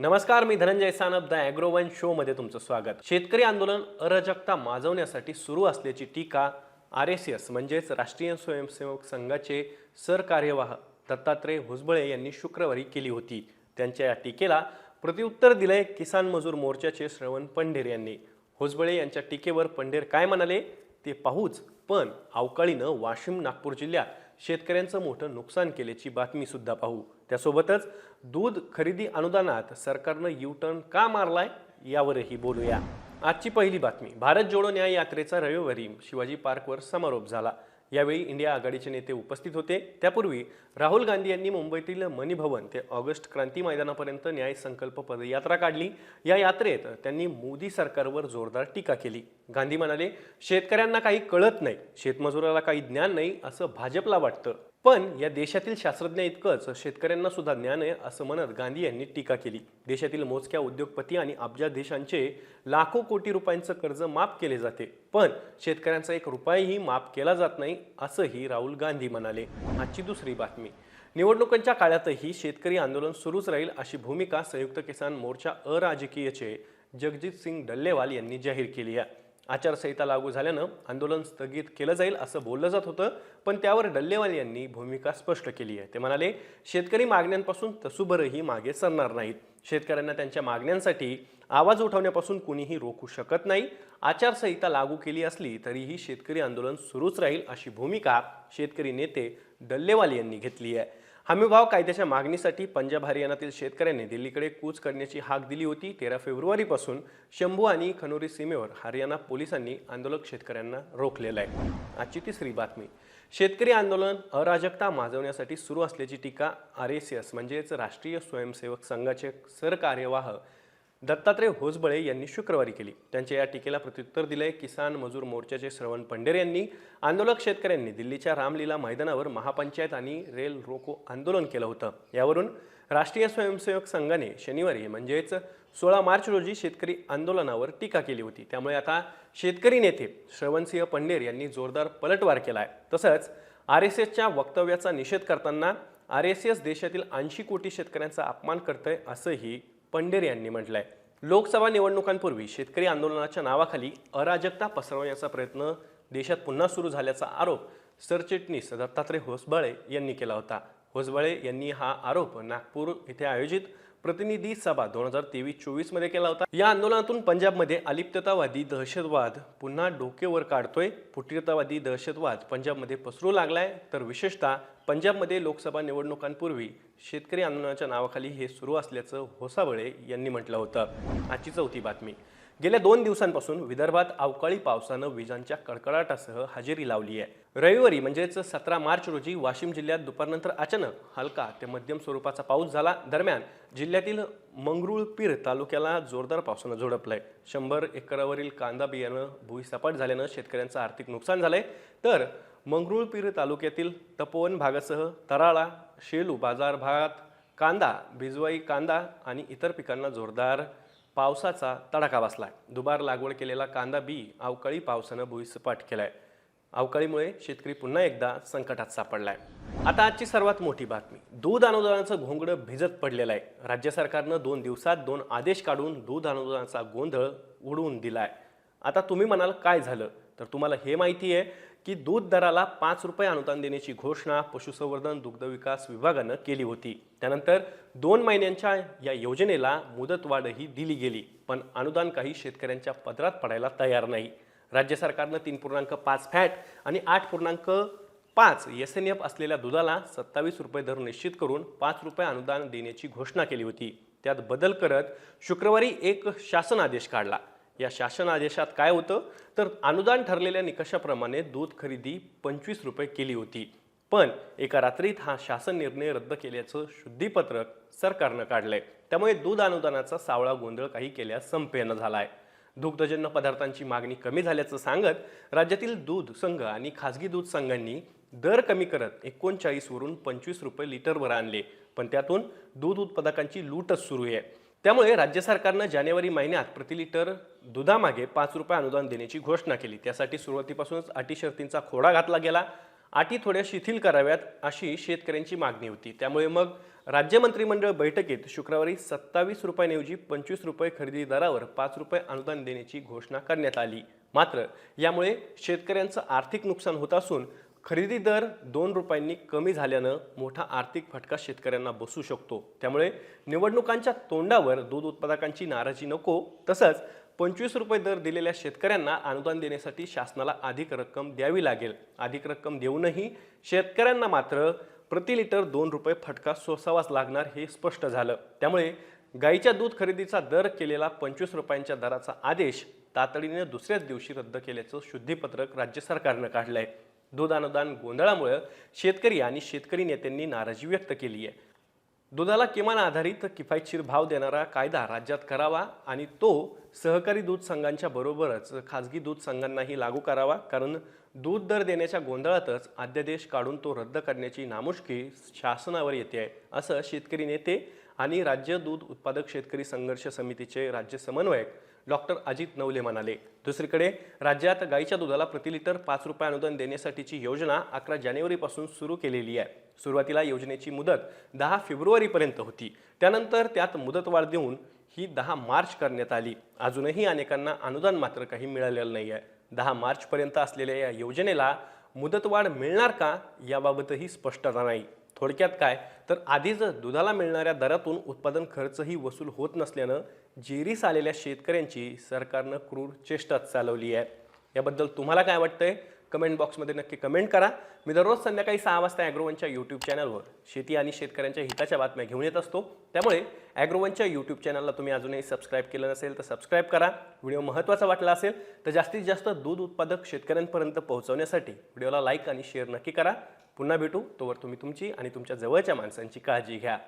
नमस्कार मी धनंजय सानप द ॲग्रोवन शोमध्ये तुमचं स्वागत. शेतकरी आंदोलन अराजकता माजवण्यासाठी सुरू असल्याची टीका आर एस एस म्हणजेच राष्ट्रीय स्वयंसेवक संघाचे सरकार्यवाह दत्तात्रय भुजबळे यांनी शुक्रवारी केली होती. त्यांच्या या टीकेला प्रत्युत्तर दिलंय किसान मजूर मोर्चाचे श्रवण पंढेर यांनी. भुजबळे यांच्या टीकेवर पंढेर काय म्हणाले ते पाहूच पण अवकाळीनं वाशिम नागपूर जिल्ह्यात शेतकऱ्यांचं मोठं नुकसान केल्याची बातमी सुद्धा पाहू. त्यासोबतच दूध खरेदी अनुदानात सरकारनं यू टर्न का मारलाय यावरही बोलूया. आजची पहिली बातमी. भारत जोडो न्याय यात्रेचा रविवारी शिवाजी पार्कवर समारोप झाला. यावेळी इंडिया आघाडीचे नेते उपस्थित होते. त्यापूर्वी राहुल गांधी यांनी मुंबईतील मणिभवन ते ऑगस्ट क्रांती मैदानापर्यंत न्याय संकल्प पदयात्रा काढली. या यात्रेत त्यांनी मोदी सरकारवर जोरदार टीका केली. गांधी म्हणाले शेतकऱ्यांना काही कळत नाही शेतमजुराला काही ज्ञान नाही असं भाजपला वाटतं. पण या देशातील शास्त्रज्ञ इतकंच शेतकऱ्यांना सुद्धा ज्ञान आहे असं म्हणत गांधी यांनी टीका केली. देशातील मोजक्या उद्योगपती आणि अब्जाधीशांचे लाखो कोटी रुपयांचं कर्ज माफ केले जाते. पण शेतकऱ्यांचा एक रुपयाही माफ केला जात नाही असंही राहुल गांधी म्हणाले. आजची दुसरी बातमी. निवडणुकांच्या काळातही शेतकरी आंदोलन सुरूच राहील अशी भूमिका संयुक्त किसान मोर्चा अराजकीयचे जगजित सिंग डल्लेवाल यांनी जाहीर केली आहे. आचारसंहिता लागू झाल्यानं आंदोलन स्थगित केलं जाईल असं बोललं जात होतं. पण त्यावर डल्लेवाल यांनी भूमिका स्पष्ट केली आहे. ते म्हणाले शेतकरी मागण्यांपासून तसुभरही मागे सरणार नाहीत. शेतकऱ्यांना त्यांच्या मागण्यांसाठी आवाज उठवण्यापासून कुणीही रोखू शकत नाही. आचारसंहिता लागू केली असली तरीही शेतकरी आंदोलन सुरूच राहील अशी भूमिका शेतकरी नेते डल्लेवाल यांनी घेतली आहे. हमीभाव कायद्याच्या मागणीसाठी पंजाब हरियाणातील शेतकऱ्यांनी दिल्लीकडे कूच करण्याची हाक दिली होती. तेरा फेब्रुवारीपासून शंभू आणि खनोरी सीमेवर हरियाणा पोलिसांनी आंदोलक शेतकऱ्यांना रोखलेलं आहे. आजची तिसरी बातमी. शेतकरी आंदोलन अराजकता माजवण्यासाठी सुरू असल्याची टीका आर एस एस म्हणजेच राष्ट्रीय स्वयंसेवक संघाचे सरकार्यवाह दत्तात्रय होसबळे यांनी शुक्रवारी केली. त्यांच्या या टीकेला प्रत्युत्तर दिलंय किसान मजूर मोर्चाचे श्रवण पंढेर यांनी. आंदोलक शेतकऱ्यांनी दिल्लीच्या रामलीला मैदानावर महापंचायत आणि रेल रोको आंदोलन केलं होतं. यावरून राष्ट्रीय स्वयंसेवक संघाने शनिवारी म्हणजेच सोळा मार्च रोजी शेतकरी आंदोलनावर टीका केली होती. त्यामुळे आता शेतकरी नेते श्रवणसिंह पंढेर यांनी जोरदार पलटवार केला आहे तसंच आर एस एसच्या वक्तव्याचा निषेध करताना आर एस एस देशातील ऐंशी कोटी शेतकऱ्यांचा अपमान करतंय असंही पंढेर यांनी म्हटलंय. लोकसभा निवडणुकांपूर्वी शेतकरी आंदोलनाच्या नावाखाली अराजकता पसरवण्याचा प्रयत्न देशात पुन्हा सुरू झाल्याचा आरोप सरचिटणीस दत्तात्रय होसबाळे यांनी केला होता. होसबळे यांनी हा आरोप नागपूर येथे आयोजित प्रतिनिधी सभा दोन हजार तेवीस चोवीसमध्ये केला होता. या आंदोलनातून पंजाबमध्ये अलिप्ततावादी दहशतवाद पुन्हा डोकेवर काढतोय. फुटीरतावादी दहशतवाद पंजाबमध्ये पसरू लागलाय. तर विशेषतः पंजाबमध्ये लोकसभा निवडणुकांपूर्वी शेतकरी आंदोलनाच्या नावाखाली हे सुरू असल्याचं होसाबळे यांनी म्हटलं होतं. आजची चौथी बातमी. गेल्या दोन दिवसांपासून विदर्भात अवकाळी पावसानं विजांच्या कडकडाटासह हजेरी लावली आहे. रविवारी म्हणजेच सतरा मार्च रोजी वाशिम जिल्ह्यात दुपारनंतर अचानक हलका ते मध्यम स्वरूपाचा पाऊस झाला. दरम्यान जिल्ह्यातील मंगरुळपीर तालुक्याला जोरदार पावसानं झोडपलंय. शंभर एकरावरील कांदा बियाणं भुईसपाट झाल्यानं शेतकऱ्यांचं आर्थिक नुकसान झालंय. तर मंगरुळपीर तालुक्यातील तपोवन भागासह तराळा शेलू बाजार भागात कांदा भिजवाई कांदा आणि इतर पिकांना जोरदार पावसाचा तडाखा आहे दुबार लागवड केलेला कांदा बी अवकाळी पावसानं भुईसपाट आहे अवकाळीमुळे शेतकरी पुन्हा एकदा संकटात सापडला आहे आता आजची सर्वात मोठी बातमी. दूध अनुदानाचं घोंगडं भिजत पडलेलं आहे. राज्य सरकारनं दोन दिवसात दोन आदेश काढून दूध अनुदानाचा गोंधळ उडवून दिला आहे आता तुम्ही म्हणाल काय झालं? तर तुम्हाला हे माहिती आहे की दूध दराला पाच रुपये अनुदान देण्याची घोषणा पशुसंवर्धन दुग्धविकास विभागानं केली होती. त्यानंतर दोन महिन्यांच्या या योजनेला मुदतवाढही दिली गेली पण अनुदान काही शेतकऱ्यांच्या पदरात पडायला तयार नाही. राज्य सरकारनं तीन पूर्णांक पाच फॅट आणि आठ पूर्णांक पाच एस एन एफ असलेल्या दुधाला सत्तावीस रुपये दर निश्चित करून पाच रुपये अनुदान देण्याची घोषणा केली होती. त्यात बदल करत शुक्रवारी एक शासन आदेश काढला. या शासन आदेशात काय होतं? तर अनुदान ठरलेल्या निकषाप्रमाणे दूध खरेदी पंचवीस रुपये केली होती. पण एका रात्रीत हा शासन निर्णय रद्द केल्याचं शुद्धीपत्रक सरकारनं काढलंय. त्यामुळे दूध अनुदानाचा सावळा गोंधळ काही केल्यास संपेन झालाय. दुग्धजन्य पदार्थांची मागणी कमी झाल्याचं सांगत राज्यातील दूध संघ आणि खासगी दूध संघांनी दर कमी करत एकोणचाळीसवरून पंचवीस रुपये लिटरवर आणले. पण त्यातून दूध उत्पादकांची लूटच सुरू आहे. त्यामुळे राज्य सरकारनं जानेवारी महिन्यात प्रति लिटर दुधामागे पाच रुपये अनुदान देण्याची घोषणा केली. त्यासाठी सुरुवातीपासूनच अटी शर्तींचा खोडा घातला गेला. अटी थोड्या शिथिल कराव्यात अशी शेतकऱ्यांची मागणी होती. त्यामुळे मग राज्य मंत्रिमंडळ बैठकीत शुक्रवारी सत्तावीस रुपयांऐवजी पंचवीस रुपये खरेदी दरावर पाच रुपये अनुदान देण्याची घोषणा करण्यात आली. मात्र यामुळे शेतकऱ्यांचं आर्थिक नुकसान होत असून खरेदी दर दोन रुपयांनी कमी झाल्यानं मोठा आर्थिक फटका शेतकऱ्यांना बसू शकतो. त्यामुळे निवडणुकांच्या तोंडावर दूध उत्पादकांची नाराजी नको. तसंच पंचवीस रुपये दर दिलेल्या शेतकऱ्यांना अनुदान देण्यासाठी शासनाला अधिक रक्कम द्यावी लागेल. अधिक रक्कम देऊनही शेतकऱ्यांना मात्र प्रति लिटर दोन रुपये फटका सोसावाच लागणार हे स्पष्ट झालं. त्यामुळे गाईच्या दूध खरेदीचा दर केलेला पंचवीस रुपयांच्या दराचा आदेश तातडीने दुसऱ्याच दिवशी रद्द केल्याचं शुद्धीपत्रक राज्य सरकारनं काढलं आहे दूध अनुदान गोंधळामुळे शेतकरी आणि शेतकरी नेत्यांनी नाराजी व्यक्त केली आहे. दुधाला किमान आधारित किफायतशीर भाव देणारा कायदा राज्यात करावा आणि तो सहकारी दूध संघांच्या बरोबरच खाजगी दूध संघांनाही लागू करावा कारण दूध दर देण्याच्या गोंधळातच अध्यादेश काढून तो रद्द करण्याची नामुष्की शासनावर येते आहे असं शेतकरी नेते आणि राज्य दूध उत्पादक शेतकरी संघर्ष समितीचे राज्य समन्वयक डॉक्टर अजित नवले म्हणाले. दुसरीकडे राज्यात गाईच्या दुधाला प्रति लिटर पाच रुपये अनुदान देण्यासाठीची योजना अकरा जानेवारीपासून सुरू केलेली आहे. सुरुवातीला योजनेची मुदत दहा फेब्रुवारीपर्यंत होती. त्यानंतर त्यात मुदतवाढ देऊन ही दहा मार्च करण्यात आली. अजूनही अनेकांना अनुदान मात्र काही मिळालेलं नाही आहे दहा मार्चपर्यंत असलेल्या या योजनेला मुदतवाढ मिळणार का याबाबतही स्पष्टता नाही. थोडक्यात काय? तर आधीच दुधाला मिळणाऱ्या दरातून उत्पादन खर्चही वसूल होत नसल्यानं जेरीस आलेल्या शेतकऱ्यांची सरकारनं क्रूर चेष्टाच चालवली आहे. याबद्दल तुम्हाला काय वाटतंय? कमेंट बॉक्समध्ये नक्की कमेंट करा. मी दररोज संध्याकाळी सहा वाजता ॲग्रोवनच्या यूट्यूब चॅनलवर शेती आणि शेतकऱ्यांच्या हिताच्या बातम्या घेऊन येत असतो. त्यामुळे ॲग्रोवनच्या यूट्यूब चॅनलला तुम्ही अजूनही सबस्क्राईब केलं नसेल तर सबस्क्राईब करा. व्हिडिओ महत्त्वाचा वाटला असेल तर जास्तीत जास्त दूध उत्पादक शेतकऱ्यांपर्यंत पोहोचवण्यासाठी व्हिडिओला लाईक आणि शेअर नक्की करा. पुन्हा भेटू. तोवर तुम्ही तुमची आणि तुमच्या जवळच्या माणसांची काळजी घ्या.